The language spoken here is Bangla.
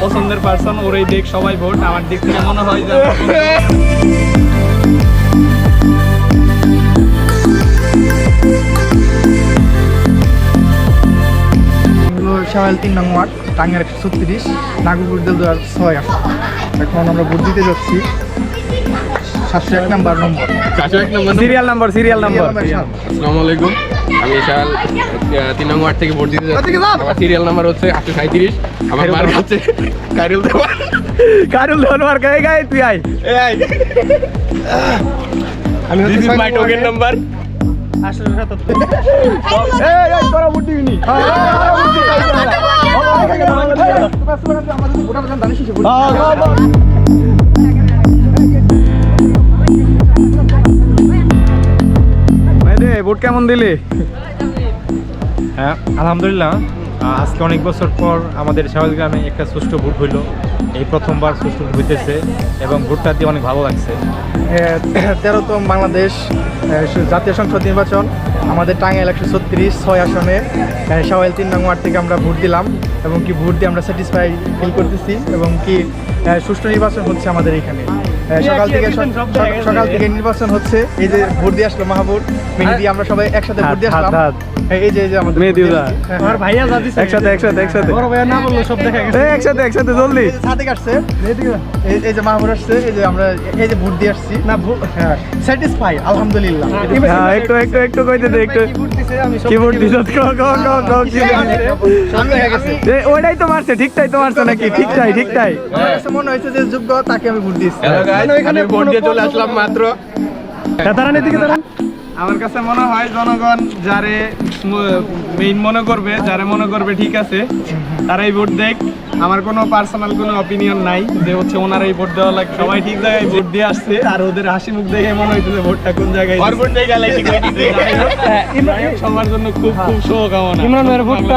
পছন্দের পার্সন ওরই দেখ সবাই ভোট আমার দিক থেকে মনে হয় যে তিন নং ওয়ার্ড টাঙ্গার একশো ছত্রিশ নাগরপুর দু হাজার ছয় এখন আমরা ভোট দিতে যাচ্ছি সাতশো এক নাম্বার নম্বর। চারশো এক number serial number? Serial number আসসালামু আলাইকুম। আমি শাল তিন নম্বর ওয়ার্ড থেকে ভোট দিতে যাচ্ছি আমার সিরিয়াল নাম্বার হচ্ছে আটশো সাঁত্রিশ আমার মার হচ্ছে কাইরুল দেওয়ার কারুল ধন মার গায়ে গায়ে তুই আয় আমি this is my token number এই এই তোরা ভোট দিবি নি দে ভোট কেমন দিলি? হ্যাঁ আলহামদুলিল্লাহ। আজকে অনেক বছর পর আমাদের শাওয়াল গ্রামে একটা সুষ্ঠু ভোট হইল। এই প্রথমবার সুষ্ঠু ভোট হইতেছে এবং ভোটটা দিয়ে অনেক ভালো লাগছে। তেরোতম বাংলাদেশ জাতীয় সংসদ নির্বাচন। আমাদের টাঙ্গাইল একশো ছত্রিশ ছয় আসনে সাওয়াল তিন নং ওয়ার্ড থেকে আমরা ভোট দিলাম এবং কি ভোট দিয়ে আমরা স্যাটিসফাই ফিল করতেছি এবং কি সুষ্ঠু নির্বাচন হচ্ছে আমাদের এখানে। সকাল থেকে সক- সকাল থেকে নির্বাচন হচ্ছে। এই যে ভোট দিয়ে আসলো মাহবুব মেহেদি আমরা সবাই একসাথে ভোট দিয়ে আসলাম। এই যে আমাদের। আসছি। হ্যাঁ, হ্যাঁ। ভাইয়া যা একসাথে একসাথে একসাথে। বড় ভাইয়া না বলল সব দেখা গেছে। একসাথে একসাথে জলদি। সাথে কাটছে এই- এই যে মাহবুব আসছে এই যে আমরা এই যে ভোট দিয়ে আসছি। না হ্যাঁ স্যাটিসফাই আলহামদুলিল্লাহ। হ্যাঁ একটু একটু একটু কইতে দে একটু। কি ভোট দিছ ক ক ক ক কি সামনে হয়ে গেছে। এ, ওইটাই তো মারছে ঠিকটাই তো মারছে নাকি? ঠিকটাই ঠিকটাই আমার মনে হয়েছে যে যোগ্য তাকে আমি ভোট দিয়েছি। গাইস আমি ভোট দিয়ে চলে আসলাম মাত্র। আমার কাছে মনে হয় জনগণ যারে মেইন মনে করবে যারে মনে করবে ঠিক আছে তারাই ভোট দেখ। আমার কোনো পার্সোনাল কোনো অপিনিয়ন নাই যে হচ্ছে ওনারাই ভোট দেওয়া লাগে সবাই ঠিক জায়গায় ভোট দিয়ে আসছে আর ওদের হাসি মুখ দেখে মনে হইছে যে ভোটটা কোন জায়গায় ভোট দিয়ে গেলে ঠিক হয়ে সবার জন্য খুব খুব শুভকামনা। ইমরান ভাইয়ের ভোটটা